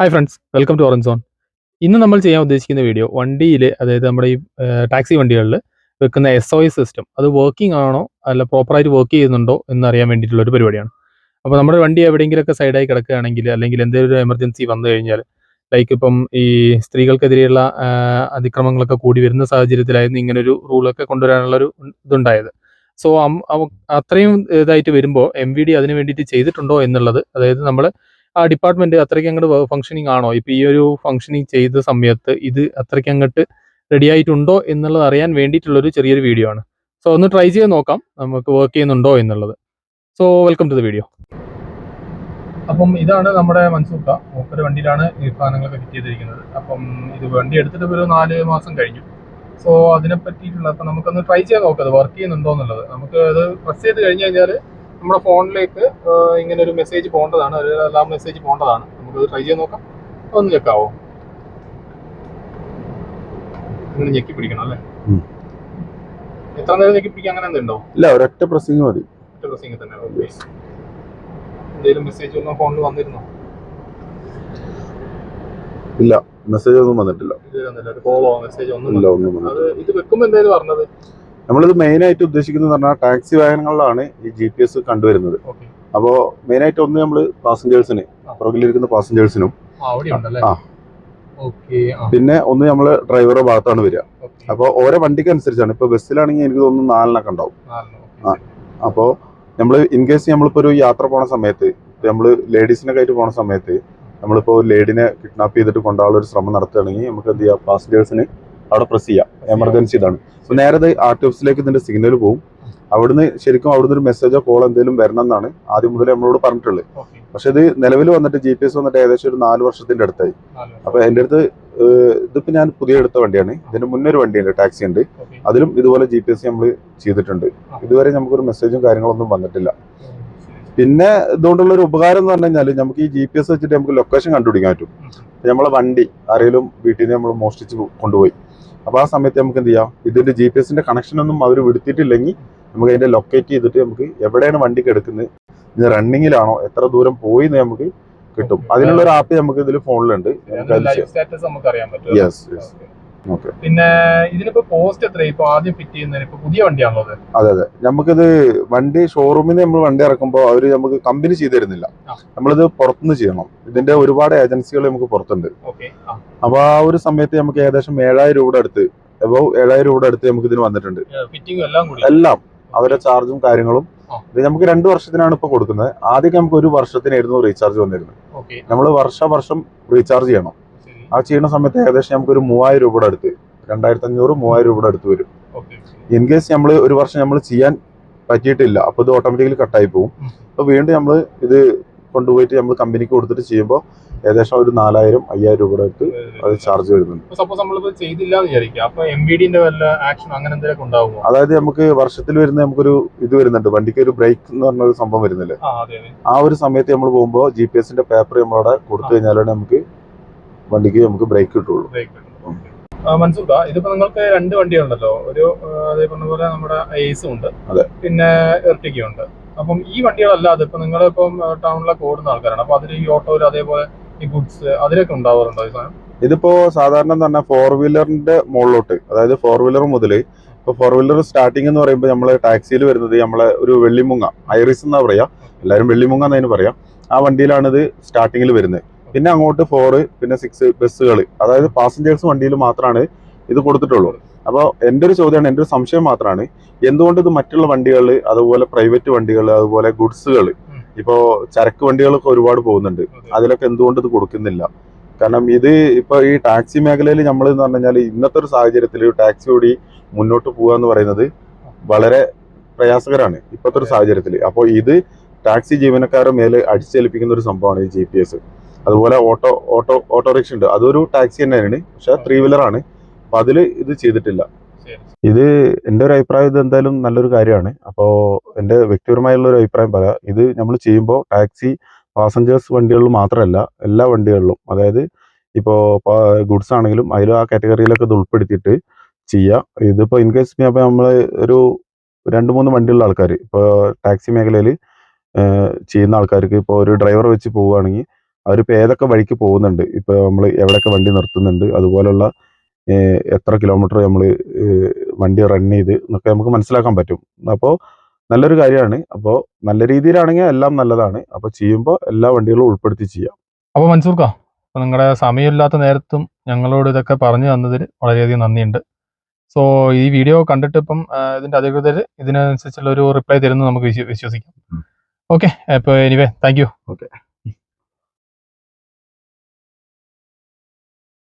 Hi friends welcome to orange zone ഇന്ന് നമ്മൾ ചെയ്യാൻ ഉദ്ദേശിക്കുന്ന വീഡിയോ വണ്ടിയിൽ അതായത് നമ്മുടെ ഈ ടാക്സി വണ്ടികളിൽ വെക്കുന്ന എസ് ഒ എസ് സിസ്റ്റം അത് വർക്കിംഗ് ആണോ അല്ല പ്രോപ്പറായിട്ട് വർക്ക് ചെയ്യുന്നുണ്ടോ എന്ന് അറിയാൻ വേണ്ടിയിട്ടുള്ള ഒരു പരിപാടിയാണ്. അപ്പോൾ നമ്മുടെ വണ്ടി എവിടെയെങ്കിലുമൊക്കെ സൈഡായി കിടക്കുകയാണെങ്കിൽ അല്ലെങ്കിൽ എന്തെങ്കിലും ഒരു എമർജൻസി വന്നു കഴിഞ്ഞാൽ ലൈക്ക് ഇപ്പം ഈ സ്ത്രീകൾക്കെതിരെയുള്ള അതിക്രമങ്ങളൊക്കെ കൂടി വരുന്ന സാഹചര്യത്തിലായിരുന്നു ഇങ്ങനൊരു റൂളൊക്കെ കൊണ്ടുവരാനുള്ളൊരു ഇതുണ്ടായത്. സോ അത്രയും ഇതായിട്ട് വരുമ്പോൾ എം വി ഡി അതിന് വേണ്ടിയിട്ട് ചെയ്തിട്ടുണ്ടോ എന്നുള്ളത് അതായത് നമ്മൾ ആ ഡിപ്പാർട്ട്മെന്റ് അത്രയ്ക്ക് അങ്ങോട്ട് ഫംഗ്ഷനിങ് ആണോ? ഇപ്പൊ ഈ ഒരു ഫംഗ്ഷനിങ് ചെയ്ത സമയത്ത് ഇത് അത്രയ്ക്ക് അങ്ങോട്ട് റെഡി ആയിട്ടുണ്ടോ എന്നുള്ളത് അറിയാൻ വേണ്ടിയിട്ടുള്ള ഒരു ചെറിയൊരു വീഡിയോ ആണ്. സോ ഒന്ന് ട്രൈ ചെയ്ത് നോക്കാം. നമുക്ക് വർക്ക് ചെയ്യുന്നുണ്ടോ എന്നുള്ളത്. So welcome to the video അപ്പം ഇതാണ് നമ്മുടെ മൻസൂക്ക. മൂപ്പര് വണ്ടിയിലാണ് ഈ സാധനങ്ങളൊക്കെ ഫിറ്റ് ചെയ്തിരിക്കുന്നത്. അപ്പം ഇത് വണ്ടി എടുത്തിട്ട് ഒരു നാല് മാസം കഴിഞ്ഞു. സോ അതിനെ പറ്റിയിട്ടുള്ള അപ്പം നമുക്കൊന്ന് ട്രൈ ചെയ്യാൻ നോക്കാം. അത് വർക്ക് ചെയ്യുന്നുണ്ടോ എന്നുള്ളത്. നമുക്ക് അത് പ്രസ് ചെയ്ത് കഴിഞ്ഞ് കഴിഞ്ഞാൽ നമ്മുടെ ഫോണിലേക്ക് ഇങ്ങനെ ഒരു മെസ്സേജ് പോകേണ്ടതാണ് ഒരു അലാം മെസ്സേജ് പോകേണ്ടതാണ് നമുക്ക് ട്രൈ ചെയ്ത് നോക്കാം. ഒന്ന് ഞെക്കാവോ ഇങ്ങനെ ഞെക്കി പിടിക്കണം അല്ലേ? എത്ര നേരം ഞെക്കി പിടിക്കാൻ അങ്ങനെ എന്തുണ്ടോ? ഇല്ല ഒരൊറ്റ പ്രസ്സിങ് മതി. ഒറ്റ പ്രസിംഗ് തന്നെ എന്തെങ്കിലും മെസ്സേജ് ഒന്നും ഫോണിൽ വന്നിരുന്നോ? ഇല്ല മെസ്സേജ് ഒന്നും വന്നിട്ടില്ല. വെക്കുമ്പോ മെസ്സേജോ ഒന്നും വന്നില്ല. അത് ഇത് വെക്കുമ്പോൾ എന്തായാലും പറഞ്ഞത് നമ്മളിത് മെയിൻ ആയിട്ട് ഉദ്ദേശിക്കുന്നത് പറഞ്ഞാൽ ടാക്സി വാഹനങ്ങളിലാണ് ഈ ജി പി എസ് കണ്ടുവരുന്നത്. അപ്പോ അപ്പോൾ മെയിൻ ആയിട്ട് ഒന്ന് നമ്മൾ പാസഞ്ചേഴ്സിന്. പുറകിലിരിക്കുന്ന പാസഞ്ചേഴ്സിനും ആ. പിന്നെ ഒന്ന് നമ്മൾ ഡ്രൈവറുടെ ഭാഗത്താണ് വരിക. അപ്പോൾ ഓരോ വണ്ടിക്ക് അനുസരിച്ചാണ് ഇപ്പോൾ ബസ്സിലാണെങ്കിൽ എനിക്ക് തോന്നുന്നു നാലിനൊക്കെ ഉണ്ടാവും. ആ. അപ്പോൾ നമ്മൾ ഇൻ കേസ് നമ്മളിപ്പോൾ ഒരു യാത്ര പോണ സമയത്ത് നമ്മൾ ലേഡീസിനൊക്കെ ആയിട്ട് പോണ സമയത്ത് നമ്മളിപ്പോൾ ലേഡിനെ കിഡ്നാപ്പ് ചെയ്തിട്ട് കൊണ്ടുപോകാനുള്ള ഒരു ശ്രമം നടത്തുകയാണെങ്കിൽ നമുക്ക് എന്ത് ചെയ്യാം? പാസഞ്ചേഴ്സിന് അവിടെ പ്രസ് ചെയ്യാം. എമർജൻസി ഇതാണ്. അപ്പോൾ നേരെ ആർ ടി ഓഫീസിലേക്ക് ഇതിന്റെ സിഗ്നൽ പോകും അവിടുന്ന് ശരിക്കും അവിടുന്ന് ഒരു മെസ്സേജോ കോൾ എന്തെങ്കിലും വരണം എന്നാണ് ആദ്യം മുതൽ നമ്മളോട് പറഞ്ഞിട്ടുള്ളത്. പക്ഷെ ഇത് നിലവിൽ വന്നിട്ട് ജി പി എസ് വന്നിട്ട് ഏകദേശം ഒരു നാല് വർഷത്തിന്റെ അടുത്തായി. അപ്പൊ എന്റെ അടുത്ത് ഇതിപ്പോ ഞാൻ പുതിയ എടുത്ത വണ്ടിയാണ്. ഇതിന് മുന്നേ ഒരു വണ്ടിയുണ്ട് ടാക്സി ഉണ്ട്. അതിലും ഇതുപോലെ ജി പി എസ് നമ്മൾ ചെയ്തിട്ടുണ്ട്. ഇതുവരെ നമുക്കൊരു മെസ്സേജും കാര്യങ്ങളൊന്നും വന്നിട്ടില്ല. പിന്നെ ഇതുകൊണ്ടുള്ള ഒരു ഉപകാരം എന്ന് പറഞ്ഞു കഴിഞ്ഞാൽ നമുക്ക് ഈ ജി പി എസ് വെച്ചിട്ട് നമുക്ക് ലൊക്കേഷൻ കണ്ടുപിടിക്കാൻ പറ്റും. നമ്മളെ വണ്ടി ആരെങ്കിലും വീട്ടിൽ നിന്ന് നമ്മൾ മോഷ്ടിച്ച് കൊണ്ടുപോയി. അപ്പൊ ആ സമയത്ത് നമുക്ക് എന്ത് ചെയ്യാം? ഇതിന്റെ ജി പി എസിന്റെ കണക്ഷൻ ഒന്നും അവർ വിടുത്തിട്ടില്ലെങ്കിൽ നമുക്ക് അതിന്റെ ലൊക്കേറ്റ് ചെയ്തിട്ട് നമുക്ക് എവിടെയാണ് വണ്ടി കിടക്കുന്നത്? ഇത് റണ്ണിങ്ങിലാണോ എത്ര ദൂരം പോയി എന്ന് നമുക്ക് കിട്ടും. അതിനുള്ള ഒരു ആപ്പ് നമുക്ക് ഇതിൽ ഫോണിലുണ്ട് യെസ് യെസ് പിന്നെ ഇതിനിപ്പോ കോസ്റ്റ് എത്ര ഇപ്പൊ ആദ്യം ഫിറ്റ് ചെയ്യുന്നതിന് ഇപ്പൊ പുതിയ വണ്ടിയാണല്ലോ അത്. അതെ നമുക്കിത് വണ്ടി ഷോറൂമിൽ നമ്മൾ വണ്ടി ഇറക്കുമ്പോൾ അവർ നമുക്ക് കമ്പനി ചെയ്തു തരുന്നില്ല. നമ്മളിത് പുറത്തുനിന്ന് ചെയ്യണം. ഇതിന്റെ ഒരുപാട് ഏജൻസികൾ നമുക്ക് പുറത്തുണ്ട്. അപ്പൊ ആ ഒരു സമയത്ത് നമുക്ക് ഏകദേശം ഏഴായിരം രൂപയുടെ അടുത്ത് അബവ് ഏഴായിരം രൂപയുടെ അടുത്ത് നമുക്ക് ഇതിന് വന്നിട്ടുണ്ട് എല്ലാം അവരുടെ ചാർജും കാര്യങ്ങളും. ഇത് നമുക്ക് രണ്ട് വർഷത്തിനാണ് ഇപ്പൊ കൊടുക്കുന്നത്. ആദ്യം നമുക്ക് ഒരു വർഷത്തിനായിരുന്നു റീചാർജ് വന്നിരുന്നത് നമ്മൾ വർഷ വർഷം റീചാർജ് ചെയ്യണം. ആ ചെയ്യുന്ന സമയത്ത് ഏകദേശം നമുക്ക് ഒരു മൂവായിരം രൂപയുടെ അടുത്ത് രണ്ടായിരത്തി അഞ്ഞൂറ് മൂവായിരം രൂപയുടെ അടുത്ത് വരും. ഇൻ കേസ് നമ്മൾ ഒരു വർഷം നമ്മൾ ചെയ്യാൻ പറ്റിയിട്ടില്ല അപ്പോൾ ഇത് ഓട്ടോമാറ്റിക്കലി കട്ടായി പോകും അപ്പൊ അപ്പോൾ വീണ്ടും നമ്മൾ ഇത് കൊണ്ടുപോയിട്ട് നമ്മൾ കമ്പനിക്ക് കൊടുത്തിട്ട് ചെയ്യുമ്പോൾ ഏകദേശം ഒരു നാലായിരം അയ്യായിരം രൂപയുടെ അടുത്ത് അത് ചാർജ് വരുന്നുണ്ട്. സപ്പോസ് ചെയ്തില്ല വിചാരിക്കുക അപ്പോൾ എം വി ഡിന്റെ വല്ല ആക്ഷൻ അങ്ങനെ എന്തെങ്കിലും ഉണ്ടാവുമോ? അതായത് നമുക്ക് വർഷത്തിൽ വരുന്ന നമുക്കൊരു ഇത് വരുന്നുണ്ട് വണ്ടിക്ക് ഒരു ബ്രേക്ക് എന്ന് പറഞ്ഞ ഒരു സംഭവം വരുന്നില്ലേ? ആ ഒരു സമയത്ത് നമ്മൾ പോകുമ്പോൾ ജി പി എസിന്റെ പേപ്പർ നമ്മളവിടെ കൊടുത്തു കഴിഞ്ഞാലാണ് നമുക്ക് വണ്ടിക്ക് നമുക്ക് ബ്രേക്ക് കിട്ടുള്ളൂ. മനസ്സിലാ ഇതിപ്പോ നിങ്ങൾക്ക് രണ്ട് വണ്ടിയുണ്ടല്ലോ ഒരു അതേ പറഞ്ഞ പോലെ നമ്മുടെ ഏസും ഉണ്ട്. പിന്നെ എർട്ടിക്കും ഉണ്ട്. അപ്പം ഈ വണ്ടികളല്ലാതെ ഇപ്പൊ നിങ്ങൾ ഇപ്പം ടൗണിലൊക്കെ ഓടുന്ന ആൾക്കാരാണ്. അപ്പൊ അതിൽ ഈ ഓട്ടോയിൽ അതേപോലെ ഈ ഗുഡ്സ് അതിലൊക്കെ ഉണ്ടാവാറുണ്ടോ ഈ സാധനം? ഇതിപ്പോ സാധാരണ തന്നെ ഫോർ വീലറിന്റെ മുകളിലോട്ട് അതായത് ഫോർ വീലർ മുതൽ ഇപ്പൊ ഫോർ വീലർ സ്റ്റാർട്ടിംഗ് എന്ന് പറയുമ്പോൾ നമ്മൾ ടാക്സിയിൽ വരുന്നത് നമ്മളെ ഒരു വെള്ളിമുങ്ങ ഐറിസ് എന്നാ പറയാ. എല്ലാവരും വെള്ളിമുങ്ങ എന്നതിന് പറയാം. ആ വണ്ടിയിലാണ് ഇത് സ്റ്റാർട്ടിങ്ങിൽ വരുന്നത്. പിന്നെ അങ്ങോട്ട് ഫോർ പിന്നെ സിക്സ് ബസ്സുകൾ അതായത് പാസഞ്ചേഴ്സ് വണ്ടിയിൽ മാത്രമാണ് ഇത് കൊടുത്തിട്ടുള്ളൂ. അപ്പോൾ എന്റെ ഒരു ചോദ്യമാണ് എന്റെ ഒരു സംശയം മാത്രമാണ് എന്തുകൊണ്ട് ഇത് മറ്റുള്ള വണ്ടികൾ അതുപോലെ പ്രൈവറ്റ് വണ്ടികൾ അതുപോലെ ഗുഡ്സുകൾ. ഇപ്പോൾ ചരക്ക് വണ്ടികളൊക്കെ ഒരുപാട് പോകുന്നുണ്ട്. അതിലൊക്കെ എന്തുകൊണ്ട് ഇത് കൊടുക്കുന്നില്ല? കാരണം ഇത് ഇപ്പൊ ഈ ടാക്സി മേഖലയിൽ നമ്മൾ എന്ന് പറഞ്ഞു കഴിഞ്ഞാൽ ഇന്നത്തെ ഒരു സാഹചര്യത്തിൽ ടാക്സി ഓടി മുന്നോട്ട് പോകുക എന്ന് പറയുന്നത് വളരെ പ്രയാസകരമാണ് ഇപ്പോഴത്തെ ഒരു സാഹചര്യത്തിൽ അപ്പോൾ ഇത് ടാക്സി ജീവനക്കാരുടെ മേലെ അടിച്ചേൽപ്പിക്കുന്ന ഒരു സംഭവമാണ് ഈ ജി പി എസ് അതുപോലെ ഓട്ടോ ഓട്ടോ ഓട്ടോറിക്ഷ ഉണ്ട്. അതൊരു ടാക്സി തന്നെയാണ്. പക്ഷെ ത്രീ വീലർ ആണ്. അപ്പൊ അതിൽ ഇത് ചെയ്തിട്ടില്ല. ഇത് എന്റെ ഒരു അഭിപ്രായം ഇത് എന്തായാലും നല്ലൊരു കാര്യമാണ്. അപ്പോൾ എന്റെ വ്യക്തിപരമായുള്ള ഒരു അഭിപ്രായം പറയാം. ഇത് നമ്മൾ ചെയ്യുമ്പോൾ ടാക്സി പാസഞ്ചേഴ്സ് വണ്ടികളിൽ മാത്രമല്ല എല്ലാ വണ്ടികളിലും. അതായത് ഇപ്പോ ഗുഡ്സ് ആണെങ്കിലും അതിൽ ആ കാറ്റഗറിയിലൊക്കെ ഇത് ഉൾപ്പെടുത്തിയിട്ട് ചെയ്യുക ഇതിപ്പോ ഇൻ കേസ് ഇപ്പോൾ നമ്മൾ ഒരു രണ്ട് മൂന്ന് വണ്ടിയുള്ള ആൾക്കാർ ഇപ്പോൾ ടാക്സി മേഖലയിൽ ചെയ്യുന്ന ആൾക്കാർക്ക് ഇപ്പോൾ ഒരു ഡ്രൈവർ വെച്ച് പോവുകയാണെങ്കിൽ അവരിപ്പോൾ ഏതൊക്കെ വഴിക്ക് പോകുന്നുണ്ട്? ഇപ്പോൾ നമ്മൾ എവിടെയൊക്കെ വണ്ടി നിർത്തുന്നുണ്ട്? അതുപോലുള്ള എത്ര കിലോമീറ്റർ നമ്മൾ വണ്ടി റൺ ചെയ്ത് എന്നൊക്കെ നമുക്ക് മനസ്സിലാക്കാൻ പറ്റും. അപ്പോൾ നല്ലൊരു കാര്യമാണ്. അപ്പോൾ നല്ല രീതിയിലാണെങ്കിൽ എല്ലാം നല്ലതാണ്. അപ്പോൾ ചെയ്യുമ്പോൾ എല്ലാ വണ്ടികളും ഉൾപ്പെടുത്തി ചെയ്യാം. അപ്പോൾ മൻസൂർക്ക അപ്പോൾ നിങ്ങളുടെ സമയമില്ലാത്ത നേരത്തും ഞങ്ങളോട് ഇതൊക്കെ പറഞ്ഞു തന്നതിൽ വളരെയധികം നന്ദിയുണ്ട്. സോ ഈ വീഡിയോ കണ്ടിട്ട് ഇപ്പം ഇതിന്റെ ഇതിന്റെ അധികൃതർ ഇതിനനുസരിച്ചുള്ള ഒരു റിപ്ലൈ തരുന്നു നമുക്ക് വിശ്വസിക്കാം. ഓക്കെ അപ്പോൾ എനിവേ താങ്ക് യു ഓക്കെ.